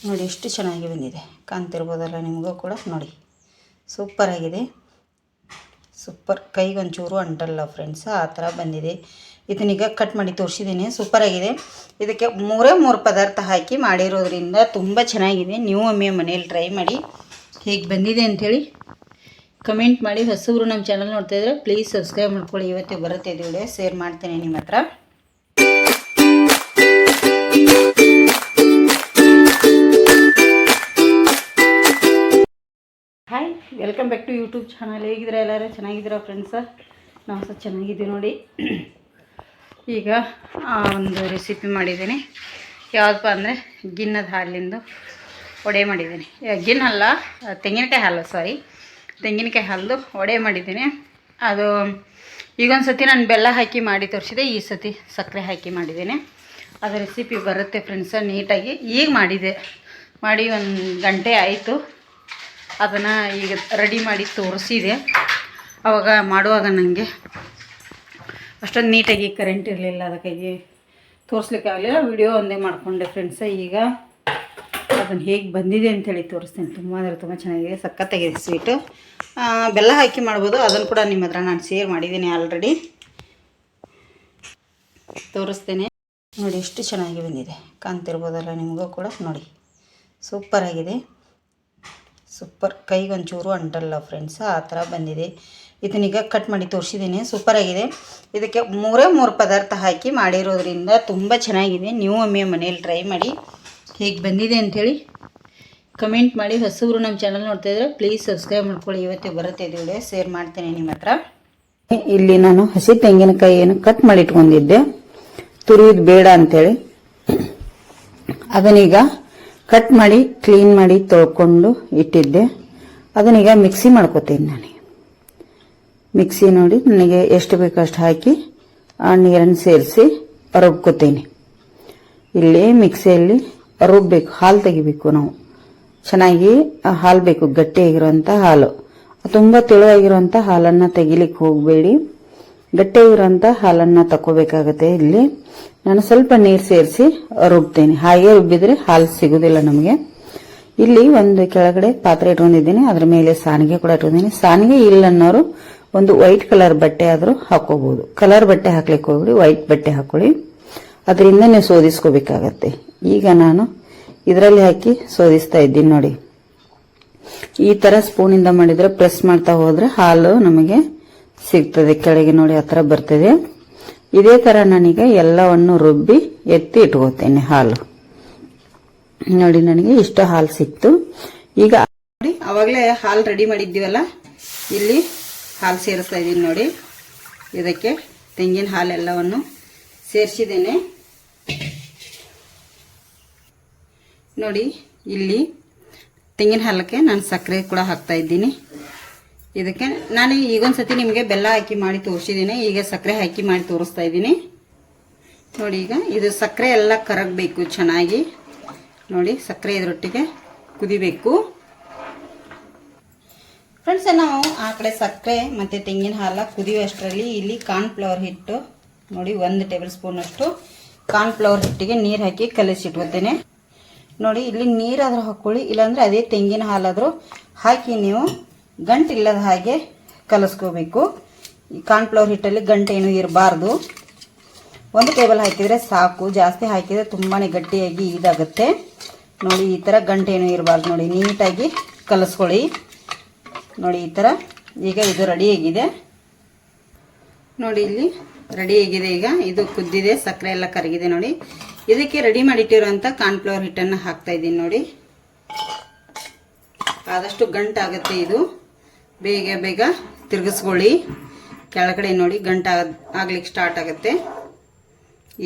ನೋಡಿ, ಎಷ್ಟು ಚೆನ್ನಾಗಿ ಬಂದಿದೆ. ಕಾಣ್ತಿರ್ಬೋದಲ್ಲ ನಿಮಗೂ ಕೂಡ, ನೋಡಿ. ಸೂಪರ್ ಆಗಿದೆ. ಸೂಪರ್ ಕೈಗೊಂಚೂರು ಅಂಟಲ್ಲ ಫ್ರೆಂಡ್ಸ್ ಆ ಥರ ಬಂದಿದೆ. ಇದನ್ನೀಗ ಕಟ್ ಮಾಡಿ ತೋರಿಸಿದ್ದೀನಿ ಸೂಪರಾಗಿದೆ ಇದಕ್ಕೆ ಮೂರೇ ಮೂರು ಪದಾರ್ಥ ಹಾಕಿ ಮಾಡಿರೋದ್ರಿಂದ ತುಂಬ ಚೆನ್ನಾಗಿದೆ. ನೀವು ಒಮ್ಮೆ ಮನೇಲಿ ಟ್ರೈ ಮಾಡಿ ಹೇಗೆ ಬಂದಿದೆ ಅಂಥೇಳಿ ಕಮೆಂಟ್ ಮಾಡಿ. ಹೊಸಬ್ರು ನಮ್ಮ ಚಾನಲ್ ನೋಡ್ತಾ ಇದ್ರೆ ಪ್ಲೀಸ್ ಸಬ್ಸ್ಕ್ರೈಬ್ ಮಾಡ್ಕೊಳ್ಳಿ. ಇವತ್ತೇ ಬರುತ್ತೆ ಇದೆ ವಿಡಿಯೋ ಶೇರ್ ಮಾಡ್ತೇನೆ ನಿಮ್ಮ welcome back to YouTube channel ಹೇಗಿದ್ರೆ ಎಲ್ಲರೂ? ಚೆನ್ನಾಗಿದ್ದೀರಾ ಫ್ರೆಂಡ್ಸ ನಾವು ಸಹ ಚೆನ್ನಾಗಿದ್ದೀವಿ ನೋಡಿ. ಈಗ, ಆ ಒಂದು ರೆಸಿಪಿ ಮಾಡಿದ್ದೀನಿ. ಯಾವುದಪ್ಪ ಅಂದರೆ, ಗಿನ್ನದ ಹಾಲಿಂದು ವಡೆ ಮಾಡಿದ್ದೀನಿ. ಗಿನ್ ಅಲ್ಲ, ತೆಂಗಿನಕಾಯಿ ಹಾಲು ಸಾರಿ ತೆಂಗಿನಕಾಯಿ ಹಾಲ್ದು ವಡೆ ಮಾಡಿದ್ದೀನಿ. ಅದು ಈಗೊಂದು ಸತಿ ನಾನು ಬೆಲ್ಲ ಹಾಕಿ ಮಾಡಿ ತೋರಿಸಿದೆ, ಈ ಸತಿ ಸಕ್ಕರೆ ಹಾಕಿ ಮಾಡಿದ್ದೀನಿ. ಅದು ರೆಸಿಪಿ ಬರುತ್ತೆ ಫ್ರೆಂಡ್ಸ ನೀಟಾಗಿ. ಈಗ ಮಾಡಿದೆ. ಮಾಡಿ ಒಂದು ಗಂಟೆ ಆಯಿತು. ಅದನ್ನು ಈಗ ರೆಡಿ ಮಾಡಿ ತೋರಿಸಿದೆ. ಅವಾಗ ಮಾಡುವಾಗ ನನಗೆ ಅಷ್ಟೊಂದು ನೀಟಾಗಿ ಕರೆಂಟ್ ಇರಲಿಲ್ಲ, ಅದಕ್ಕಾಗಿ ತೋರಿಸ್ಲಿಕ್ಕೆ ಆಗಲಿಲ್ಲ. ವಿಡಿಯೋ ಒಂದೇ ಮಾಡಿಕೊಂಡೆ ಫ್ರೆಂಡ್ಸ ಈಗ ಅದನ್ನು ಹೇಗೆ ಬಂದಿದೆ ಅಂತೇಳಿ ತೋರಿಸ್ತೀನಿ. ತುಂಬ ಅಂದರೆ ತುಂಬ ಚೆನ್ನಾಗಿದೆ, ಸಖತ್ತಾಗಿದೆ ಸ್ವೀಟು ಬೆಲ್ಲ ಹಾಕಿ ಮಾಡ್ಬೋದು. ಅದನ್ನು ಕೂಡ ನಿಮ್ಮ ಹತ್ರ ನಾನು ಶೇರ್ ಮಾಡಿದ್ದೀನಿ ಆಲ್ರೆಡಿ ತೋರಿಸ್ತೇನೆ. ನೋಡಿ, ಎಷ್ಟು ಚೆನ್ನಾಗಿ ಬಂದಿದೆ. ಕಾಣ್ತಿರ್ಬೋದಲ್ಲ ನಿಮಗೂ ಕೂಡ. ನೋಡಿ ಸೂಪರಾಗಿದೆ ಸೂಪರ್, ಕೈಗೊಂಚೂರು ಅಂಟಲ್ಲ ಫ್ರೆಂಡ್ಸ್ ಆ ಥರ ಬಂದಿದೆ. ಇದನ್ನೀಗ ಕಟ್ ಮಾಡಿ ತೋರಿಸಿದ್ದೀನಿ ಸೂಪರಾಗಿದೆ ಇದಕ್ಕೆ ಮೂರೇ ಮೂರು ಪದಾರ್ಥ ಹಾಕಿ ಮಾಡಿರೋದ್ರಿಂದ ತುಂಬ ಚೆನ್ನಾಗಿದೆ. ನೀವು ಒಮ್ಮೆ ಮನೇಲಿ ಟ್ರೈ ಮಾಡಿ ಹೇಗೆ ಬಂದಿದೆ ಅಂಥೇಳಿ ಕಮೆಂಟ್ ಮಾಡಿ. ಹೊಸಬ್ರು ನಮ್ಮ ಚಾನಲ್ ನೋಡ್ತಾ ಇದ್ರೆ ಪ್ಲೀಸ್ ಸಬ್ಸ್ಕ್ರೈಬ್ ಮಾಡ್ಕೊಳ್ಳಿ. ಇವತ್ತೇ ಬರುತ್ತೆ ಇದು ವಿಡಿಯೋ ಶೇರ್ ಮಾಡ್ತೇನೆ ನಿಮ್ಮ ಹತ್ರ. ಇಲ್ಲಿ ನಾನು ಹಸಿ ತೆಂಗಿನಕಾಯಿಯನ್ನು ಕಟ್ ಮಾಡಿ ಇಟ್ಕೊಂಡಿದ್ದೆ ತುರಿಯೋದು ಬೇಡ ಅಂಥೇಳಿ ಅದನ್ನೀಗ ಕಟ್ ಮಾಡಿ ಕ್ಲೀನ್ ಮಾಡಿ ತೊಳ್ಕೊಂಡು ಇಟ್ಟಿದ್ದೆ. ಅದನ್ನೀಗ ಮಿಕ್ಸಿ ಮಾಡ್ಕೋತೀನಿ ನಾನು. ಮಿಕ್ಸಿ ನೋಡಿ ನನಗೆ ಎಷ್ಟು ಬೇಕು ಅಷ್ಟು ಹಾಕಿ ಆ ನೀರನ್ನು ಸೇರಿಸಿ ರುಬ್ಕೋತೀನಿ. ಇಲ್ಲಿ ಮಿಕ್ಸಿಯಲ್ಲಿ ರುಬ್ಬೇಕು, ಹಾಲು ತೆಗಿಬೇಕು ನಾವು. ಚೆನ್ನಾಗಿ ಹಾಲು ಬೇಕು ಗಟ್ಟಿಯಾಗಿರುವಂಥ ಹಾಲು. ತುಂಬ ತೆಳುವಾಗಿರುವಂಥ ಹಾಲನ್ನು ತೆಗಿಲಿಕ್ಕೆ ಹೋಗಬೇಡಿ. ಗಟ್ಟಿಯಾಗಿರುವಂಥ ಹಾಲನ್ನು ತಗೋಬೇಕಾಗತ್ತೆ ಇಲ್ಲಿ. ನಾನು ಸ್ವಲ್ಪ ನೀರು ಸೇರಿಸಿ ರುಬ್ತೇನೆ. ಹಾಗೆ ರುಬ್ಬಿದ್ರೆ ಹಾಲು ಸಿಗುದಿಲ್ಲ ನಮಗೆ. ಇಲ್ಲಿ ಒಂದು ಕೆಳಗಡೆ ಪಾತ್ರೆ ಇಟ್ಕೊಂಡಿದ್ದೀನಿ. ಅದ್ರ ಮೇಲೆ ಸಾನಿಗೆ ಕೂಡ ಇಟ್ಕೊಂಡಿದ್ದೀನಿ. ಸಾನಿಗೆ ಇಲ್ಲ ಅನ್ನೋರು ಒಂದು ವೈಟ್ ಕಲರ್ ಬಟ್ಟೆ ಆದರೂ ಹಾಕೋಬಹುದು ಕಲರ್ ಬಟ್ಟೆ ಹಾಕ್ಲಿಕ್ಕೆ ಹೋಗ್ಬಿಡಿ, ವೈಟ್ ಬಟ್ಟೆ ಹಾಕೊಳ್ಳಿ ಅದರಿಂದ ನೀವು ಶೋಧಿಸ್ಕೋಬೇಕಾಗತ್ತೆ ಈಗ ನಾನು ಇದರಲ್ಲಿ ಹಾಕಿ ಶೋಧಿಸ್ತಾ ಇದ್ದೀನಿ ನೋಡಿ. ಈ ತರ ಸ್ಪೂನಿಂದ ಮಾಡಿದ್ರೆ ಪ್ರೆಸ್ ಮಾಡ್ತಾ ಹೋದ್ರೆ ಹಾಲು ನಮಗೆ ಸಿಗ್ತದೆ, ಕೆಳಗೆ ನೋಡಿ ಆ ಥರ ಬರ್ತದೆ. ಇದೇ ತರ ನನಗೆ ಎಲ್ಲವನ್ನು ರುಬ್ಬಿ ಎತ್ತಿ ಇಟ್ಕೋತೇನೆ ಹಾಲು. ನೋಡಿ, ನನಗೆ ಇಷ್ಟು ಹಾಲು ಸಿಕ್ತು. ಈಗ ನೋಡಿ ಅವಾಗಲೇ ಹಾಲು ರೆಡಿ ಮಾಡಿದ್ದೀವಲ್ಲ? ಇಲ್ಲಿ ಹಾಲು ಸೇರಿಸ್ತಾ ಇದ್ದೀನಿ ನೋಡಿ. ಇದಕ್ಕೆ ತೆಂಗಿನ ಹಾಲೆಲ್ಲವನ್ನು ಸೇರಿಸಿದ್ದೇನೆ. ನೋಡಿ, ಇಲ್ಲಿ ತೆಂಗಿನ ಹಾಲಕ್ಕೆ ನಾನು ಸಕ್ಕರೆ ಕೂಡ ಹಾಕ್ತಾ ಇದ್ದೀನಿ. ಇದಕ್ಕೆ ನಾನು ಈಗೊಂದು ಸತಿ ನಿಮಗೆ ಬೆಲ್ಲ ಹಾಕಿ ಮಾಡಿ ತೋರಿಸಿದ್ದೀನಿ ಈಗ ಸಕ್ಕರೆ ಹಾಕಿ ಮಾಡಿ ತೋರಿಸ್ತಾ ಇದ್ದೀನಿ. ನೋಡಿ ಈಗ ಇದು ಸಕ್ಕರೆ ಎಲ್ಲ ಕರಗಬೇಕು ಚೆನ್ನಾಗಿ. ನೋಡಿ ಸಕ್ಕರೆ ಇದರೊಟ್ಟಿಗೆ ಕುದಿಬೇಕು. ಫ್ರೆಂಡ್ಸ್, ನಾವು ಆ ಕಡೆ ಸಕ್ಕರೆ ಮತ್ತು ತೆಂಗಿನ ಹಾಲ ಕುದಿಯುವಷ್ಟರಲ್ಲಿ ಇಲ್ಲಿ ಕಾರ್ನ್ಫ್ಲವರ್ ಹಿಟ್ಟು, ನೋಡಿ ಒಂದು ಟೇಬಲ್ ಸ್ಪೂನ್ ಅಷ್ಟು ಕಾರ್ನ್ಫ್ಲವರ್ ಹಿಟ್ಟಿಗೆ ನೀರು ಹಾಕಿ ಕಲಿಸಿಟ್ಕೋತೇನೆ ನೋಡಿ, ಇಲ್ಲಿ ನೀರಾದರೂ ಹಾಕ್ಕೊಳ್ಳಿ ಇಲ್ಲಾಂದರೆ ಅದೇ ತೆಂಗಿನ ಹಾಲಾದರೂ ಹಾಕಿ ನೀವು ಗಂಟು ಇಲ್ಲದ ಹಾಗೆ ಕಲಿಸ್ಕೋಬೇಕು. ಈ ಕಾರ್ನ್ಫ್ಲವರ್ ಹಿಟ್ಟಲ್ಲಿ ಗಂಟು ಏನು ಇರಬಾರ್ದು. ಒಂದು ಟೇಬಲ್ ಹಾಕಿದರೆ ಸಾಕು. ಜಾಸ್ತಿ ಹಾಕಿದರೆ ತುಂಬಾ ಗಟ್ಟಿಯಾಗಿ ಇದಾಗುತ್ತೆ. ನೋಡಿ, ಈ ಥರ ಗಂಟು ಏನು ಇರಬಾರ್ದು. ನೋಡಿ, ನೀಟಾಗಿ ಕಲಿಸ್ಕೊಳ್ಳಿ. ನೋಡಿ, ಈ ಥರ ಈಗ ಇದು ರೆಡಿಯಾಗಿದೆ ನೋಡಿ, ಇಲ್ಲಿ ರೆಡಿಯಾಗಿದೆ ಈಗ. ಇದು ಕುದ್ದಿದೆ, ಸಕ್ಕರೆ ಎಲ್ಲ ಕರಗಿದೆ ನೋಡಿ. ಇದಕ್ಕೆ ರೆಡಿ ಮಾಡಿಟ್ಟಿರುವಂಥ ಕಾರ್ನ್ಫ್ಲವರ್ ಹಿಟ್ಟನ್ನು ಹಾಕ್ತಾ ಇದ್ದೀನಿ ನೋಡಿ. ಆದಷ್ಟು ಗಂಟಾಗುತ್ತೆ ಇದು. ಬೇಗ ಬೇಗ ತಿರುಗಿಸ್ಕೊಳ್ಳಿ. ಕೆಳಗಡೆ ನೋಡಿ ಗಂಟ ಆಗ್ಲಿಕ್ಕೆ ಸ್ಟಾರ್ಟ್ ಆಗುತ್ತೆ.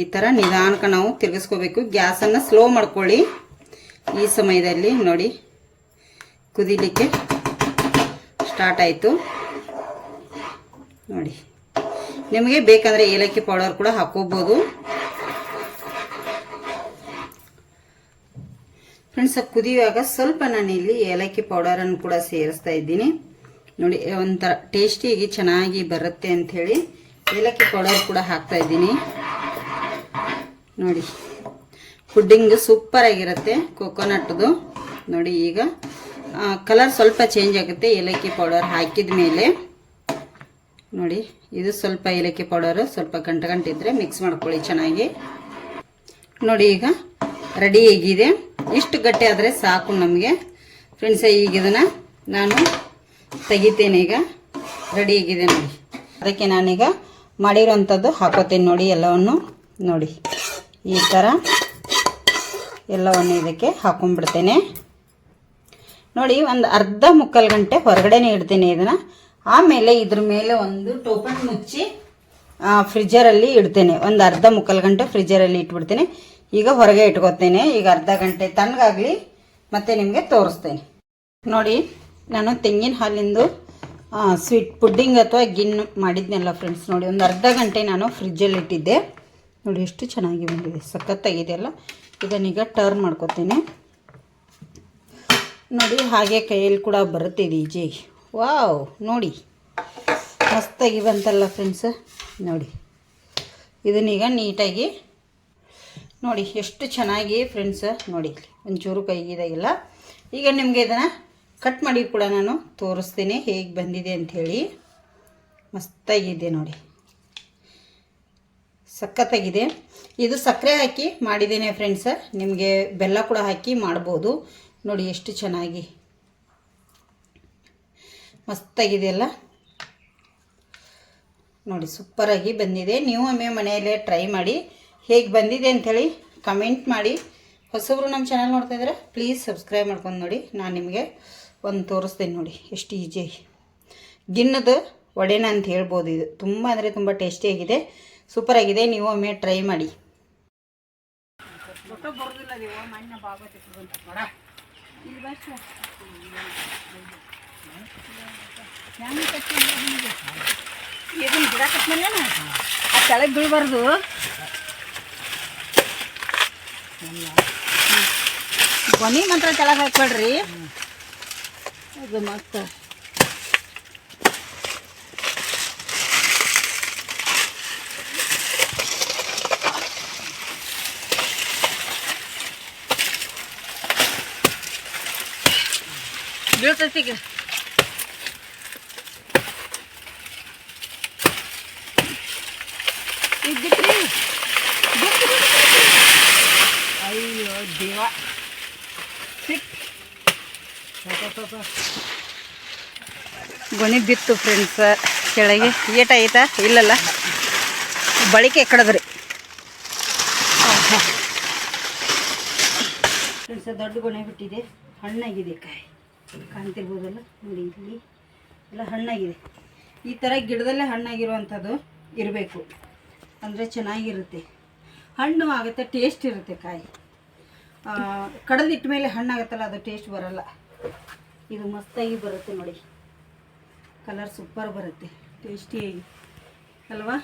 ಈ ಥರ ನಿಧಾನಕ್ಕೆ ನಾವು ತಿರುಗಿಸ್ಕೋಬೇಕು. ಗ್ಯಾಸನ್ನು ಸ್ಲೋ ಮಾಡ್ಕೊಳ್ಳಿ. ಈ ಸಮಯದಲ್ಲಿ ನೋಡಿ ಕುದಿಲಿಕ್ಕೆ ಸ್ಟಾರ್ಟ್ ಆಯಿತು. ನೋಡಿ. ನಿಮಗೆ ಬೇಕಂದರೆ ಏಲಕ್ಕಿ ಪೌಡರ್ ಕೂಡ ಹಾಕೋಬೋದು ಫ್ರೆಂಡ್ಸ್ ಕುದಿಯುವಾಗ ಸ್ವಲ್ಪ ನಾನು ಇಲ್ಲಿ ಏಲಕ್ಕಿ ಪೌಡರನ್ನು ಕೂಡ ಸೇರಿಸ್ತಾ ಇದ್ದೀನಿ. ನೋಡಿ, ಒಂಥರ ಟೇಸ್ಟಿಯಾಗಿ ಚೆನ್ನಾಗಿ ಬರುತ್ತೆ ಅಂಥೇಳಿ ಏಲಕ್ಕಿ ಪೌಡರ್ ಕೂಡ ಹಾಕ್ತಾ ಇದ್ದೀನಿ. ನೋಡಿ ಸೂಪರ್ ಆಗಿರುತ್ತೆ ಕೊಕೊನಟ್ದು ನೋಡಿ, ಈಗ ಕಲರ್ ಸ್ವಲ್ಪ ಚೇಂಜ್ ಆಗುತ್ತೆ ಏಲಕ್ಕಿ ಪೌಡರ್ ಹಾಕಿದ ಮೇಲೆ. ನೋಡಿ, ಇದು ಸ್ವಲ್ಪ ಏಲಕ್ಕಿ ಪೌಡರ್ ಸ್ವಲ್ಪ ಗಂಟು ಗಂಟಿದ್ರೆ ಮಿಕ್ಸ್ ಮಾಡ್ಕೊಳ್ಳಿ ಚೆನ್ನಾಗಿ. ನೋಡಿ, ಈಗ ರೆಡಿ ಆಗಿದೆ. ಇಷ್ಟು ಗಟ್ಟಿ ಆದರೆ ಸಾಕು ನಮಗೆ. ಫ್ರೆಂಡ್ಸ್ ಈಗ ಇದನ್ನು ನಾನು ತೆಗಿತೇನೆ ಈಗ. ರೆಡಿ ಆಗಿದೆ ನೋಡಿ. ಅದಕ್ಕೆ ನಾನೀಗ ಮಾಡಿರೋಂಥದ್ದು ಹಾಕೋತೀನಿ ನೋಡಿ ಎಲ್ಲವನ್ನು ನೋಡಿ. ಈ ಥರ ಎಲ್ಲವನ್ನು ಇದಕ್ಕೆ ಹಾಕೊಂಡ್ಬಿಡ್ತೇನೆ. ನೋಡಿ ಒಂದು ಅರ್ಧ ಮುಕ್ಕಾಲು ಗಂಟೆ ಹೊರಗಡೆನೇ ಇಡ್ತೀನಿ ಇದನ್ನು. ಆಮೇಲೆ ಇದ್ರ ಮೇಲೆ ಒಂದು ಟೋಪನ್ ಮುಚ್ಚಿ ಫ್ರಿಜ್ಜರಲ್ಲಿ ಇಡ್ತೇನೆ. ಒಂದು ಅರ್ಧ ಮುಕ್ಕಾಲು ಗಂಟೆ ಫ್ರಿಜ್ಜರಲ್ಲಿ ಇಟ್ಬಿಡ್ತೇನೆ. ಈಗ ಹೊರಗೆ ಇಟ್ಕೋತೇನೆ. ಈಗ ಅರ್ಧ ಗಂಟೆ ತಣ್ಣಗಾಗಲಿ ಮತ್ತೆ ನಿಮಗೆ ತೋರಿಸ್ತೇನೆ. ನೋಡಿ ನಾನು ತೆಂಗಿನ ಹಾಲಿಂದು ಸ್ವೀಟ್ ಪುಡ್ಡಿಂಗ್ ಅಥವಾ ಗಿನ್ ಮಾಡಿದ್ನಲ್ಲ ಫ್ರೆಂಡ್ಸ್ ನೋಡಿ, ಒಂದು ಅರ್ಧ ಗಂಟೆ ನಾನು ಫ್ರಿಜ್ಜಲ್ಲಿ ಇಟ್ಟಿದ್ದೆ. ನೋಡಿ ಎಷ್ಟು ಚೆನ್ನಾಗಿ ಬಂದಿದೆ, ಸಖತ್ತಾಗಿದೆಯಲ್ಲ? ಇದನ್ನೀಗ ಟರ್ನ್ ಮಾಡ್ಕೊತೀನಿ. ನೋಡಿ, ಹಾಗೆ ಕೈಯಲ್ಲಿ ಕೂಡ ಬರುತ್ತೆ ಇದು ಈಜಿಯಾಗಿ ವಾವ್, ನೋಡಿ. ಮಸ್ತಾಗಿ ಬಂತಲ್ಲ ಫ್ರೆಂಡ್ಸ್ ನೋಡಿ. ಇದನ್ನೀಗ ನೀಟಾಗಿ, ನೋಡಿ, ಎಷ್ಟು ಚೆನ್ನಾಗಿ ಫ್ರೆಂಡ್ಸ್ ನೋಡಿ, ಒಂಚೂರು ಕೈಗಿದಾಗಿಲ್ಲ. ಈಗ ನಿಮಗೆ ಇದನ್ನು ಕಟ್ ಮಾಡಿ ಕೂಡ ನಾನು ತೋರಿಸ್ತೀನಿ ಹೇಗೆ ಬಂದಿದೆ ಅಂಥೇಳಿ ಮಸ್ತಾಗಿದೆ ನೋಡಿ. ಸಖತ್ತಾಗಿದೆ. ಇದು ಸಕ್ಕರೆ ಹಾಕಿ ಮಾಡಿದ್ದೇನೆ ಫ್ರೆಂಡ್ಸ ನಿಮಗೆ ಬೆಲ್ಲ ಕೂಡ ಹಾಕಿ ಮಾಡ್ಬೋದು. ನೋಡಿ ಎಷ್ಟು ಚೆನ್ನಾಗಿ. ಮಸ್ತಾಗಿದೆಯಲ್ಲ ನೋಡಿ ಸೂಪರಾಗಿ ಬಂದಿದೆ. ನೀವು ಒಮ್ಮೆ ಮನೆಯಲ್ಲೇ ಟ್ರೈ ಮಾಡಿ ಹೇಗೆ ಬಂದಿದೆ ಅಂಥೇಳಿ ಕಮೆಂಟ್ ಮಾಡಿ. ಹೊಸಬ್ರು ನಮ್ಮ ಚಾನಲ್ ನೋಡ್ತಾ ಇದ್ದಾರೆ ಪ್ಲೀಸ್ ಸಬ್ಸ್ಕ್ರೈಬ್ ಮಾಡ್ಕೊಂಡು ನೋಡಿ. ನಾನು ನಿಮಗೆ ಒಂದು ತೋರಿಸ್ತೀನಿ ನೋಡಿ, ಎಷ್ಟು ಈಜಿ ಗಿನ್ನದ ಒಡೆನ ಅಂತ ಹೇಳ್ಬೋದು ಇದು. ತುಂಬ ಅಂದರೆ ತುಂಬ ಟೇಸ್ಟಿಯಾಗಿದೆ ಸೂಪರಾಗಿದೆ ನೀವು ಒಮ್ಮೆ ಟ್ರೈ ಮಾಡಿ. ಆ ಕೆಳಗೆ ಬೀಳ್ಬಾರ್ದು ಕೊನೆ ಮಾತ್ರ ಕೆಳಗೆ ಹಾಕ್ಬೇಡ್ರಿ. ಅದು ಮತ್ತೆ ಬೀಳ್ತೈತಿ ಈಗ ಈಗ ಬಿಟ್ರಿ ಬಿಟ್ರಿ, ಬಿಟ್ರಿ, ಗೊನೆ ಬಿತ್ತು ಫ್ರೆಂಡ್ಸ್ ಕೆಳಗೆ. ಏಟ ಆಯ್ತಾ ಇಲ್ಲಲ್ಲ. ಬಳಿಕೆ ಕಡದ್ರಿ. ಫ್ರೆಂಡ್ಸ್ ದೊಡ್ಡ ಗೊನೆ ಬಿಟ್ಟಿದೆ. ಹಣ್ಣಾಗಿದೆ ಕಾಯಿ. ಕಾಣ್ತಿರ್ಬೋದಲ್ಲ? ನೋಡಿ ಇಲ್ಲಿ. ಎಲ್ಲ ಹಣ್ಣಾಗಿದೆ. ಈ ಥರ ಗಿಡದಲ್ಲೇ ಹಣ್ಣಾಗಿರುವಂಥದ್ದು ಇರಬೇಕು. ಅಂದರೆ ಚೆನ್ನಾಗಿರುತ್ತೆ. ಹಣ್ಣು ಆಗುತ್ತೆ ಟೇಸ್ಟ್ ಇರುತ್ತೆ ಕಾಯಿ. ಕಡದಿಟ್ಟ ಮೇಲೆ ಹಣ್ಣಾಗುತ್ತಲ್ಲ ಅದು ಟೇಸ್ಟ್ ಬರಲ್ಲ. ಇದು ಮಸ್ತಾಗಿ ಬರುತ್ತೆ ನೋಡಿ. ಕಲರ್ ಸೂಪರ್ ಬರುತ್ತೆ. ಟೇಸ್ಟಿಯಾಗಿ ಅಲ್ವಾ?